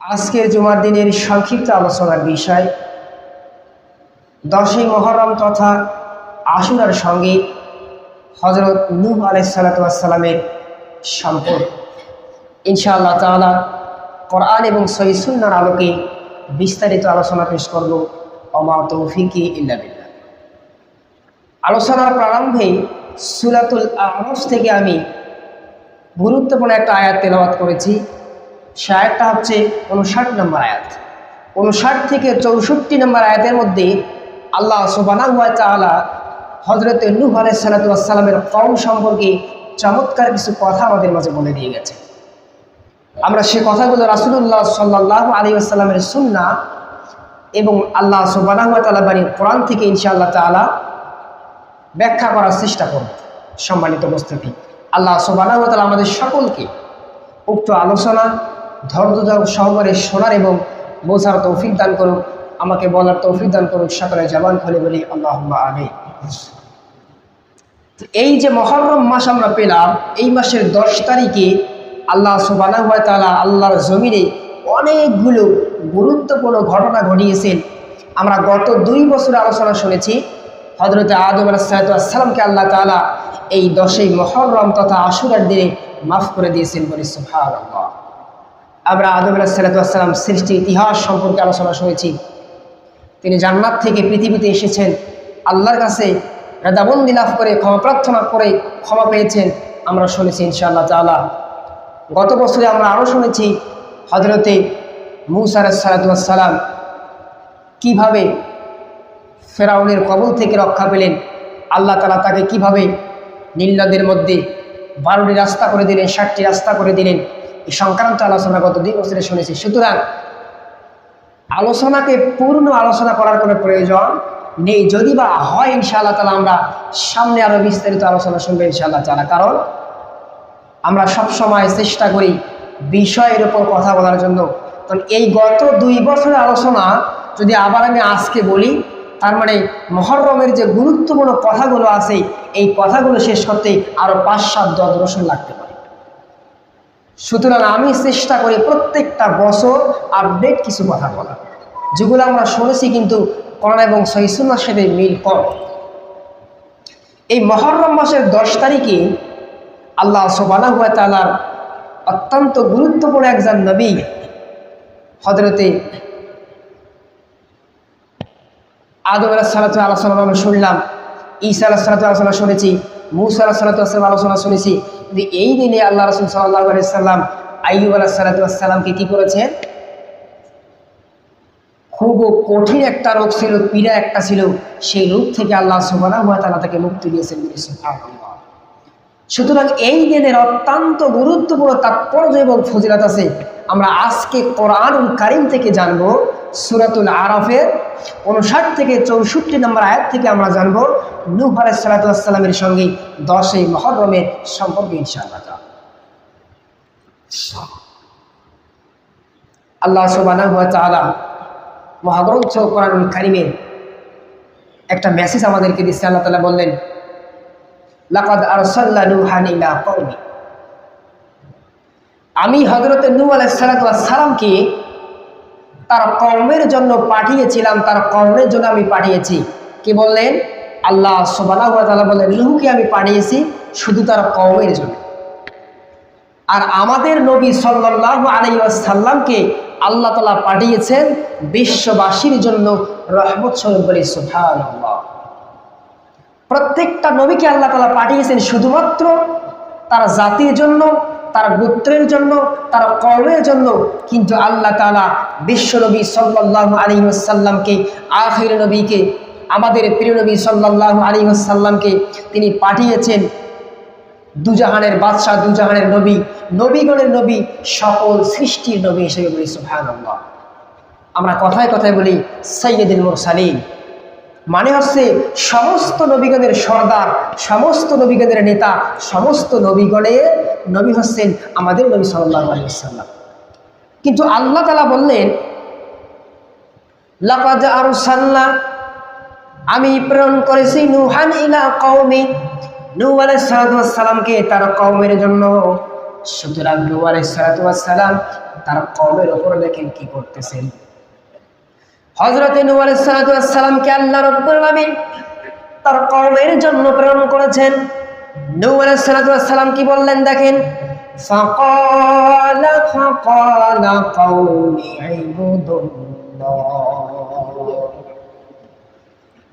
আজকের জুমার দিনের সংক্ষিপ্ত আলোচনার বিষয়, দশই মহরম তথা আশুরার সঙ্গে হজরত নূহ আলাইসালাতামের সম্পর্ক। ইনশাআল্লাহ তাআলা কোরআন এবং সহিসুন্নার আলোকে বিস্তারিত আলোচনা পেশ করব। অমা তৌফিকি ইল্লাবিল্লা আলোচনার প্রারম্ভে সুলাতুল আরস থেকে আমি গুরুত্বপূর্ণ একটা আয়াত তেলাওয়াত করেছি। সে হচ্ছে উনষাট নম্বর আয়াত। উনষাট থেকে চৌষট্টি নম্বর আয়াতের মধ্যে আল্লাহ সুবানা তালা হজরত নূহ আলাইসালাতামের কম সম্পর্কে চমৎকার কিছু কথা আমাদের মাঝে বলে দিয়ে গেছে। আমরা সে কথাগুলো রাসুলুল্লাহ সাল্লাহ আলী আসসালামের সুন্না এবং আল্লাহ সুবানা হুয়া তালা বাড়ির কোরআন থেকে ইনশাআল্লাহ তালা ব্যাখ্যা করার চেষ্টা করব। সম্মানিত উপস্থিতি, আল্লাহ সুবানা হুয়া তালা আমাদের সকলকে উক্ত আলোচনা ধৈর্য সহকারে শোনার এবং বোঝার তৌফিক দান করুক। আমাকে বলার তৌফিক দান করুক। সকলে জবান খুলে বলি আল্লাহ আলী এই যে মহরম মাস আমরা পেলাম, এই মাসের দশ তারিখে আল্লাহ সুবানা তালা আল্লাহর জমিনে অনেকগুলো গুরুত্বপূর্ণ ঘটনা ঘটিয়েছেন। আমরা গত দুই বছর আলোচনা শুনেছি হজরত আদম আলাহাতামকে আল্লাহ তালা এই দশই মহরম তথা আশুরার দিনে মাফ করে দিয়েছেন বলে সুফার আমরা আদম আলাহিসাল্লাম সৃষ্টি ইতিহাস সম্পর্কে আলোচনা শুনেছি। তিনি জান্নাত থেকে পৃথিবীতে এসেছেন। আল্লাহর কাছে রেদাবন্দি লাভ করে, ক্ষমা প্রার্থনা করে ক্ষমা পেয়েছেন। আমরা শুনেছি ইনশাআল্লাহ তালা গত বছরে আমরা আরও শুনেছি হজরতে মুসার সালাতাম কীভাবে ফেরাউনের কবল থেকে রক্ষা পেলেন। আল্লাহ তালা তাকে কীভাবে নীলনদের মধ্যে বারোটি রাস্তা করে দিলেন, ষাটটি রাস্তা করে দিলেন। সংক্রান্ত আলোচনা গত দুই বছরে শুনেছি। সুতরাং আলোচনাকে পূর্ণ আলোচনা করার কোনো প্রয়োজন নেই। যদি বা হয় ইনশাআল্লাহ তালা আমরা সামনে আরও বিস্তারিত আলোচনা শুনব ইনশাআল্লাহ তালা কারণ আমরা সব সময় চেষ্টা করি বিষয়ের উপর কথা বলার জন্য। কারণ এই গত দুই বছরের আলোচনা যদি আবার আমি আজকে বলি, তার মানে মহরমের যে গুরুত্বপূর্ণ কথাগুলো আছে, এই কথাগুলো শেষ করতে আরও পাঁচ সাত দশ বছর লাগতে পারে। সুতরাং আমি চেষ্টা করি প্রত্যেকটা বছর আপডেট কিছু কথা বলা যেগুলো আমরা শুনেছি কিন্তু করোনা এবং সহিসুন্নার সাথে মিল কম। এই মহরম মাসের দশ তারিখে আল্লাহ সোবানা হুয়া তালার অত্যন্ত গুরুত্বপূর্ণ একজন নবী হজরতে আদম আলাহ সালাত আলোচনা আমরা শুনলাম। ঈসা আলাহ সালাত আলোচনা শুনেছি মুসা আলাহ সালাতাম আলোচনা শুনেছি কিন্তু এই দিনে আল্লাহ রসুল সাল্লাহ সাল্লাম আইব আলাহ সালাতামকে কী করেছেন? খুব কঠিন একটা রোগ ছিল, পীড়া একটা ছিল, সেই রোগ থেকে আল্লাহ সুবানা হুয়া তালা তাকে মুক্তি দিয়েছেন সুতরাং এই দিনের অত্যন্ত গুরুত্বপূর্ণ তাৎপর্য এবং ফজিলাত আছে আমরা আজকে কোরআন কারিম থেকে জানব, সুরাতুল আরফের উনষাট থেকে চৌষট্টি নম্বর আয়াত থেকে আমরা জানব, নূহ আলাইসালাতামের সঙ্গে দশই মহরমের সম্পর্কে ইনশাআল্লাহ। আল্লাহ তালা মহাগ্রন্থ কোরআন কারিমের একটা মেসেজ আমাদেরকে দিচ্ছে আল্লাহ তালা বললেন, লাকাদ আরসাল্লা নুহান ইলা কওমি। আমি হযরত নূহ আলাইহিস সালামকে তার কর্মের জন্য পাঠিয়েছিলাম, তার কর্মের জন্য আমি পাঠিয়েছি। কি বললেন? আল্লাহ তাআলা বললেন, নূহকে আমি পাঠিয়েছি শুধু তার কর্মের জন্য। আর আমাদের নবী সাল্লাল্লাহু আলাইহি ওয়াসাল্লামকে আল্লাহ তাআলা পাঠিয়েছেন বিশ্ববাসীর জন্য রহমত স্বরূপ বলে প্রত্যেকটা নবীকে আল্লাহ তালা পাঠিয়েছেন শুধুমাত্র তার জাতির জন্য তার গোত্রের জন্য, তার কর্মের জন্য। কিন্তু আল্লাহ তালা বিশ্ব নবী সাল্লাহ আলী আসাল্লামকে আখির নবীকে, আমাদের প্রিয় নবী সাল্লাহ আলী আসাল্লামকে তিনি পাঠিয়েছেন। দুজাহানের বাদশাহ, দুজাহানের নবী, নবীগণের নবী, সকল সৃষ্টির নবী হিসেবে বলি সুহান আমরা কথায় কথায় বলি সৈয়দিন মুরসালিম মানে হচ্ছে সমস্ত নবীগণের সর্দার, সমস্ত নবীগণের নেতা, সমস্ত নবীগণের নবী হচ্ছেন আমাদের নবী সাল্লাহ আলিয়াল্লাম কিন্তু আল্লাহ তালা বললেন সাল্লাহ আমি প্রেরণ করেছি নুহান ইলা কৌমি নূ আলাইসালামকে তার কৌমের জন্য। সুতরাং নূহ আলাইসালাম তার কমের ওপর দেখেন কি করতেছেন। হজরত নু আল্লাহ রব্বুল তার কর্মের জন্য প্রেরণ করেছেন। নু কি বললেন দেখেন?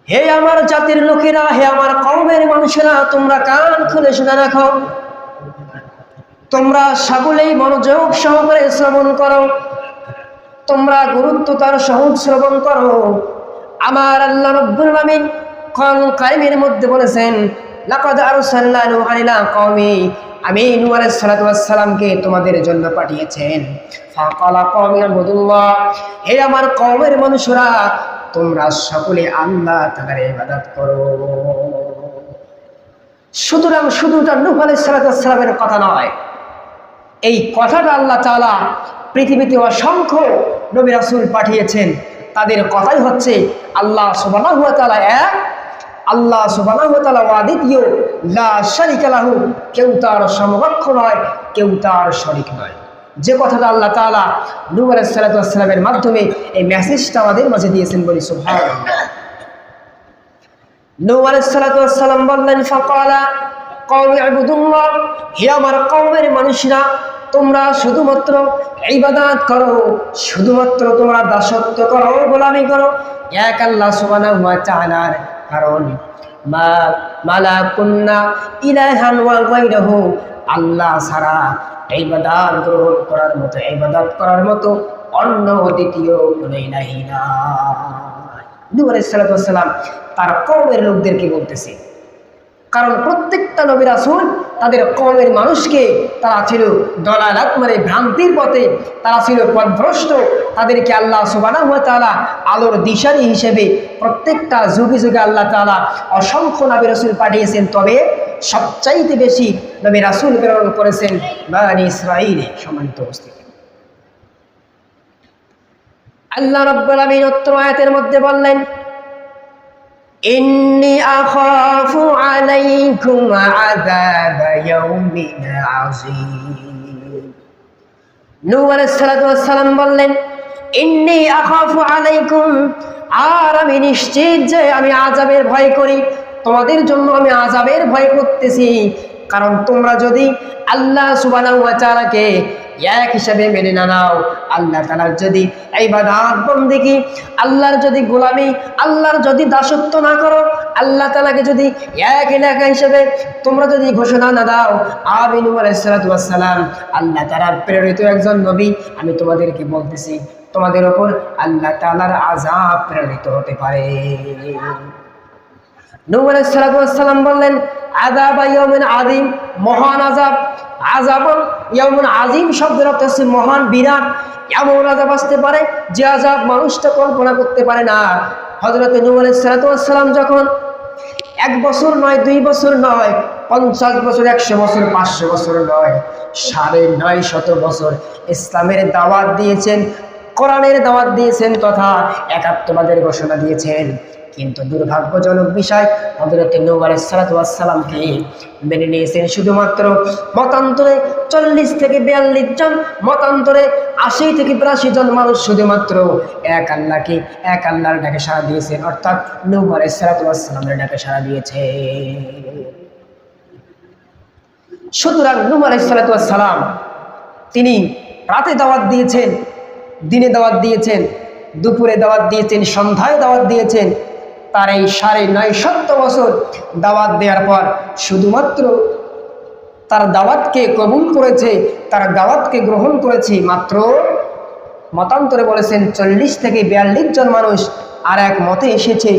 হে আমার জাতির লোকেরা, হে আমার কর্মের মানুষেরা, তোমরা কান খুলে শুনে রাখো। তোমরা সকলেই মনোযোগ সহকারে শ্রবণ করো। তোমরা গুরুত্ব তার সহজ শ্রবণ করো। আমার আল্লাহ রব্বুল আমিন কোরআন কারিমের মধ্যে বলেছেন, লাকাদ আরসালনা নূহা ইলা কওমি আমি নূহ আলাইহিস সালাতু ওয়াস সালামকে তোমাদের জন্য পাঠিয়েছেন। ফাকালা কওমি আবুদুল্লাহ, হে আমার কওমের মানুষরা, তোমরা সকলে আল্লাহ তাআলার ইবাদত করো। সুতরাং শুধুটা নূহ আলাইহিস সালাতু ওয়াস সালামের কথা নয়, এই কথাটা আল্লাহ তাআলা পৃথিবীতে অসংখ্য নবী রাসুল পাঠিয়েছেন। তাদের কথাই হচ্ছে আল্লাহ তাআলা এক, আল্লাহ তাআলা ওয়াদিতীয় লা শারিকা লাহু, কেউ তার সমকক্ষ নয়, কেউ তার শরীক নয়। যে কথাটা আল্লাহ সালাতু ওয়াস সালামের মাধ্যমে এই মেসেজটা আমাদের মাঝে দিয়েছেন বলি সালাতু ওয়াস সালাম বললেন, ফাকালা কওমি ইবুদুল্লাহ হে আমার কওমের মানুষরা তোমরা শুধুমাত্র ইবাদত করো, শুধুমাত্র তোমরা দাসত্ব করো, গোলামি করো। এক আল্লাহ সুবহানাহু ওয়া তাআলার কারণ। মা মালা কুন্না ইলাহান ওয়া গায়রাহু, আল্লাহ ছাড়া ইবাদত গ্রহণ করার মতো, ইবাদত করার মতো অন্য দ্বিতীয় কোনো ইলাহি নাই। নূহ আলাইহিস সালাম তার কওমের লোকদেরকে বলতেছে কারণ প্রত্যেকটা নবী রাসূল তাদের কমের মানুষকে তারা ছিল দলালাত মানে ভ্রান্তির পথে, তারা ছিল পথভ্রষ্ট। তাদেরকে আল্লাহ সুবহানাহু ওয়া তাআলা আলোর দিশারি হিসেবে প্রত্যেকটা যুগে যুগে আল্লাহ তাআলা অসংখ্য নবী রাসূল পাঠিয়েছেন। তবে সবচাইতে বেশি নবী রাসূল প্রেরণ করেছেন বানি ইসরাঈলে সম্মানিত অবস্থিত আল্লাহ রাব্বুল আলামিন উত্তর আয়াতের মধ্যে বললেন إني أخاف عليكم عذاب يوم عظيم নূহ আলাইহিস সালাম বললেন ইন্নি আখাফু আলাইকুম আর আমি নিশ্চিত যে আমি আজাবের ভয় করি তোমাদের জন্য আমি আজাবের ভয় করতেছি কারণ তোমরা যদি আল্লাহ তাআলাকে এক হিসাবে মেনে না নাও, আল্লাহ তালার যদি এই বন্দিকি আল্লাহর যদি গোলামি, আল্লাহর যদি দাসত্ব না করো, আল্লাহ তালাকে যদি এক এলাকা হিসেবে তোমরা যদি ঘোষণা না দাও, আমিনু আলাইসালাম আল্লাহ তালার প্রেরিত একজন নবী, আমি তোমাদেরকে বলতেছি, তোমাদের ওপর আল্লাহ তালার আজাব প্রেরিত হতে পারে। সালাম বললেন, আযাব ইয়াউমিন আযীম মহান আযাব। আযাব ইয়াউমিন আযীম শব্দের অর্থ হচ্ছে মহান বিরাট। এমন আযাব আসতে পারে যে আযাব মানুষটা কল্পনা করতে পারে না। নূহ আলাইহিস যখন এক বছর নয়, দুই বছর নয়, পঞ্চাশ বছর, একশো বছর, পাঁচশো বছর নয়, সাড়ে নয় শত বছর ইসলামের দাওয়াত দিয়েছেন, কোরআনের দাওয়াত দিয়েছেন তথা একাত্মবাদের ঘোষণা দিয়েছেন। কিন্তু দুর্ভাগ্যজনক বিষয় হজরত নূহ সালাতামকে মেনে নিয়েছেন শুধুমাত্র মতান্তরে চল্লিশ থেকে বিয়াল্লিশ জন, মতান্তরে আশি থেকে বিরাশি জন মানুষ শুধুমাত্র এক আল্লাহকে, এক আল্লাহর ডাকে সাড়া দিয়েছেন অর্থাৎ নূহ সালাতামের ডাকে সাড়া দিয়েছে। সুতরাং নূহ সালাতাম তিনি রাতে দাওয়াত দিয়েছেন, দিনে দাওয়াত দিয়েছেন, দুপুরে দাওয়াত দিয়েছেন, সন্ধ্যায় দাওয়াত দিয়েছেন তার এই সাড়ে নয় সত্য বছর দাওয়াত দেওয়ার পর শুধুমাত্র তার দাওয়াতকে কবুল করেছে, তার দাওয়াতকে গ্রহণ করেছে মাত্র মতান্তরে বলেছেন চল্লিশ থেকে বিয়াল্লিশ জন মানুষ, আর এক মতে এসেছে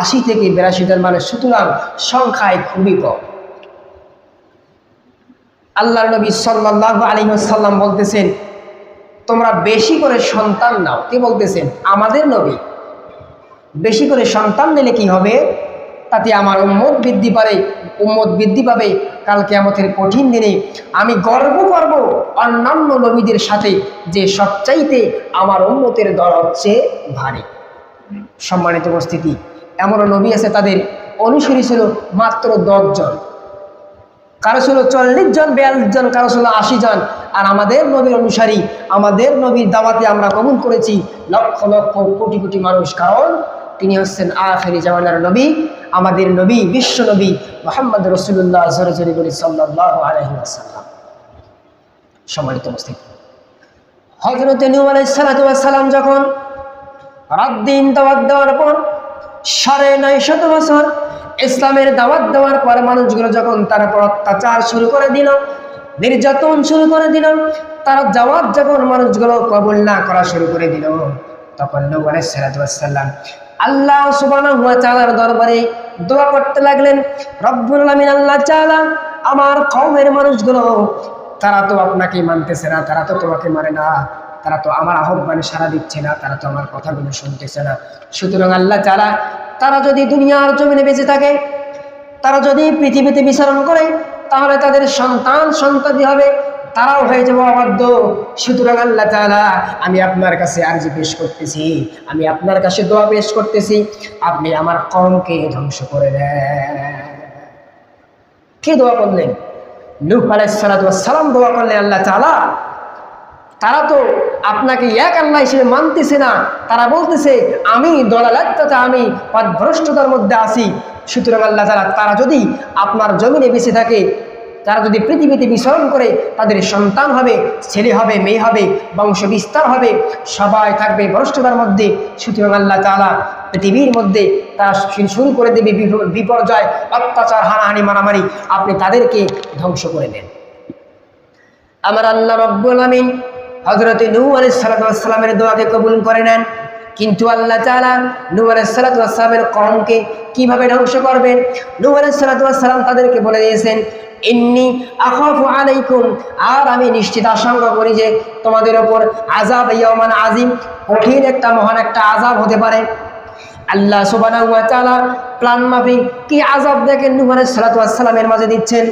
আশি থেকে বিরাশি জন মানুষ। সুতরাং সংখ্যায় খুবই কম। আল্লাহ নবী সাল্লাহ আলী সাল্লাম বলতেছেন, তোমরা বেশি করে সন্তান নাও। কে বলতেছেন? আমাদের নবী। বেশি করে সন্তান নিলে কি হবে? তাতে আমার উম্মত বৃদ্ধি পারে উম্মত বৃদ্ধি পাবে কালকে আমাদের কঠিন দিনে। আমি গর্ব করব অন্যান্য নবীদের সাথে যে সবচাইতে আমার উম্মতের দর হচ্ছে ভারী। সম্মানিত উপস্থিতি, এমনও নবী আছে তাদের অনুসারী ছিল মাত্র দশজন কারও ছিল চল্লিশ জন, বিয়াল্লিশ জন, কারও ছিল আশি জন। আর আমাদের নবীর অনুসারী, আমাদের নবীর দাওয়াতে আমরা কবুল করেছি লক্ষ লক্ষ কোটি কোটি মানুষ। কারণ তিনি হচ্ছেন আখেরি জামানার নবী, আমাদের নবী, বিশ্ব নবী মোহাম্মদ রসুল্লাহ জরজরি বলি সাল্লাহ আলহিম সম্মানিত উপস্থিত। হজরত আলাইসালাম যখন রাত দিন দাওয়াত দেওয়ার পর সাড়ে নয় শত বছর ইসলামের দাওয়াত দেওয়ার পর মানুষগুলো যখন তার উপর অত্যাচার শুরু করে দিল, নির্যাতন শুরু করে দিল, তার জবাব যখন মানুষগুলো কবুল না করা শুরু করে দিল, তখন নূহ আলাইসালাম আল্লাহ সুবহানাহু ওয়া তাআলার দরবারে দোয়া করতে লাগলেন, রব্বুল আলামিন আল্লাহ তাআলা আমার কওমের মানুষগুলো, তারা তো আপনাকে মানতেছে না, তারা তো তোমাকে মানে না, তারা তো আমার আহ্বানে সাড়া দিচ্ছে না, তারা তো আমার কথাগুলো শুনতেছে না। সুতরাং আল্লাহ তারা তারা যদি দুনিয়ার জমিনে বেঁচে থাকে, তারা যদি পৃথিবীতে বিচরণ করে, তাহলে তাদের সন্তান সন্ততি হবে তারাও হয়ে যাব অবাধ্য। সুতরাং আল্লাহ তাআলা, আমি আপনার কাছে আর্জি পেশ করতেছি। আমি আপনার কাছে দোয়া পেশ করতেছি। আপনি আমার কমকে ধ্বংস করে দেন। কে দোয়া করলেন? নূহ আলাইসালাম দোয়া করলেন আল্লাহ তাআলা। তারা তো আপনাকে এক আল্লাহ হিসেবে মানতেছে না। তারা বলতেছে, আমি দলালাত আমি পদভ্রষ্টতার মধ্যে আছি। সুতরাং আল্লাহ তারা তারা যদি আপনার জমিনে বেঁচে থাকে তারা যদি পৃথিবীতে বিচরণ করে, তাদের সন্তান হবে, ছেলে হবে, মেয়ে হবে, বংশ বিস্তার হবে, সবাই থাকবে ভ্রষ্টতার মধ্যে। সুতরাং আল্লাহ তালা পৃথিবীর মধ্যে তারা শুরু করে দেবে বিপর্যয়, অত্যাচার, হানাহানি, মারামারি। আপনি তাদেরকে ধ্বংস করে দেন। আমার আল্লাহ রব্বুল আমিন হজরত নূ আলি সালাতামের দোয়াকে কবুল করে নেন। কিন্তু আল্লাহ তালা নূ আলি সালাতামের কমকে কীভাবে ধ্বংস করবেন? নূ আলি সালাতাম তাদেরকে বলে দিয়েছেন ইন্নি আখাফু আলাইকুম। আর আমি নিশ্চিত আশঙ্কা করি যে তোমাদের ওপর আজাব ইয়ামান আজিম কঠিন একটা, মহান একটা আজাব হতে পারে। আল্লাহ তাআলা প্ল্যান মাফিক, কি আযাব দেখেন নূহ আলাইহিস সালাতু ওয়াস সালামের মাঝে দিচ্ছেন?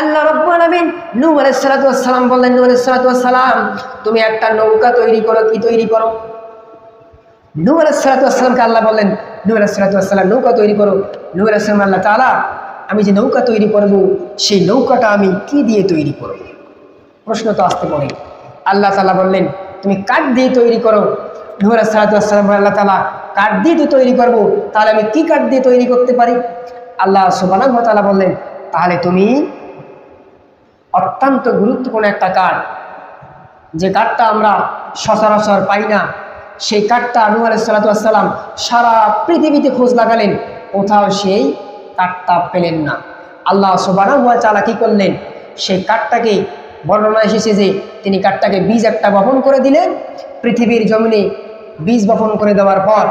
আল্লাহ রাব্বুল আলামিন নূহ আলাইহিস সালাতু ওয়াস সালাম বললেন, নূহ আলাইহিস সালাতু ওয়াস সালাম, তুমি একটা নৌকা তৈরি করো, কি তৈরি করো? নূহ আলাইহিস সালাতু ওয়াস সালামকে আল্লাহ বললেন, নূহ আলাইহিস সালাতু ওয়াস সালাম, নৌকা তৈরি করো। নূহ আলাইহিস সালাম আল্লাহ তাআলা আমি যে নৌকা তৈরি করব, সেই নৌকাটা আমি কি দিয়ে তৈরি করব? প্রশ্ন তো আসতে পারে। আল্লাহ তালা বললেন, তুমি কাঠ দিয়ে তৈরি করো। নূহ আলাইহিস সালাতু ওয়াস সালাম আল্লাহ তাআলা কাঠ দিয়ে তো তৈরি করব, তাহলে আমি কি কাঠ দিয়ে তৈরি করতে পারি? আল্লাহ সুবহানাহু ওয়া তাআলা বললেন, তাহলে তুমি অত্যন্ত গুরুত্বপূর্ণ একটা কাঠ। যে কাঠটা আমরা সচরাচর পাই না, সেই কাঠটা আনু আলাইসালাতাম সারা পৃথিবীতে খোঁজ লাগালেন। কোথাও সেই কাঠটা পেলেন না। আল্লাহ সোবানা চালা কি করলেন? সেই কাঠটাকে বর্ণনা এসেছে যে তিনি কাঠটাকে বীজ একটা বপন করে দিলেন। পৃথিবীর জমিনে বীজ বপন করে দেওয়ার পর,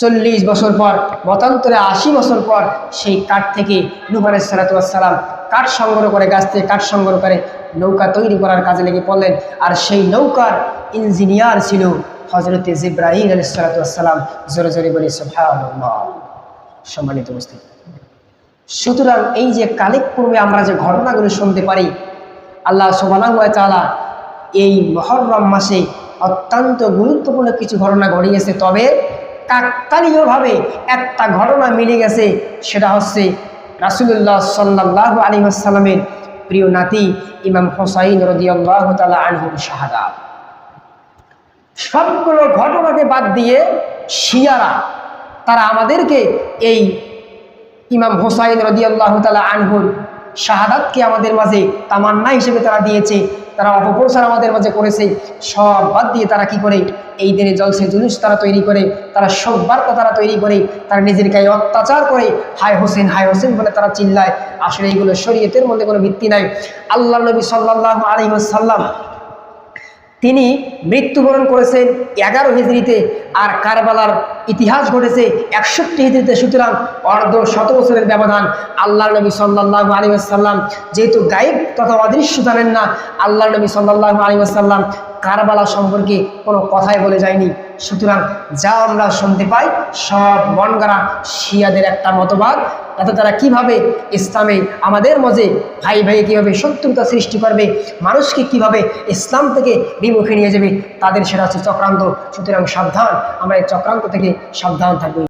চল্লিশ বছর পর, মতান্তরে আশি বছর পর সেই কাঠ থেকে নুহার সালাতাম কাঠ সংগ্রহ করে, গাছ থেকে কাঠ সংগ্রহ করে নৌকা তৈরি করার কাজে লেগে পড়লেন। আর সেই নৌকার ইঞ্জিনিয়ার ছিল হজরত জিব্রাহিম আলী সালাতাম জোরে জোরে বলি, সুবহানাল্লাহ। সম্মানিত উপস্থিত। সুতরাং এই যে কালেক পূর্বে আমরা যে ঘটনাগুলো শুনতে পারি, আল্লাহ সোবানাহ তালা এই মহরম মাসে অত্যন্ত গুরুত্বপূর্ণ কিছু ঘটনা ঘটিয়েছে। তবে কাকতালীয়ভাবে একটা ঘটনা মিলে গেছে, সেটা হচ্ছে রাসুলুল্লাহ সাল্লাহ আলী আসসালামের প্রিয় নাতি ইমাম হোসাইন রদিয়াল্লাহ তালা আনহুর শাহাদা সবগুলো ঘটনাকে বাদ দিয়ে শিয়ারা তারা আমাদেরকে এই ইমাম হোসাইন রদিয়াল্লাহ তালা আনহুর শাহাদাতকে আমাদের মাঝে তামান্না হিসেবে তারা দিয়েছে, তারা অপপ্রচার আমাদের মাঝে করেছে, সব বাদ দিয়ে তারা কি করে? এই দিনে জলসে জুলুস তারা তৈরি করে, তারা সব বার্তা তারা তৈরি করে, তারা নিজের গায়ে অত্যাচার করে, হায় হোসেন হায় হোসেন বলে তারা চিল্লায়। আসলে এইগুলো শরীয়তের মধ্যে কোনো ভিত্তি নাই। আল্লাহ নবী সাল্লাহ আলহিমসাল্লাম তিনি মৃত্যুবরণ করেছেন এগারো হিজড়িতে আর কারবালার ইতিহাস ঘটেছে একষট্টি হিজড়িতে। সুতরাং অর্ধ শত বছরের ব্যবধান আল্লাহ নবী সাল্লাহ আলী আসাল্লাম যেহেতু গায়েব তথা অদৃশ্য জানেন না, আল্লাহ নবী সাল্লাহ আলী আসাল্লাম কারবালা সম্পর্কে কোনো কথাই বলে যায়নি। সুতরাং যা আমরা শুনতে পাই, সব মনগড়া শিয়াদের একটা মতবাদ। তাতে তারা কীভাবে ইসলামে আমাদের মজে ভাই ভাইয়ে কীভাবে শত্রুতা সৃষ্টি করবে, মানুষকে কীভাবে ইসলাম থেকে বিমুখে নিয়ে যাবে, তাদের সেটা হচ্ছে চক্রান্ত। সুতরাং সাবধান, আমরা এই চক্রান্ত থেকে সাবধান থাকব।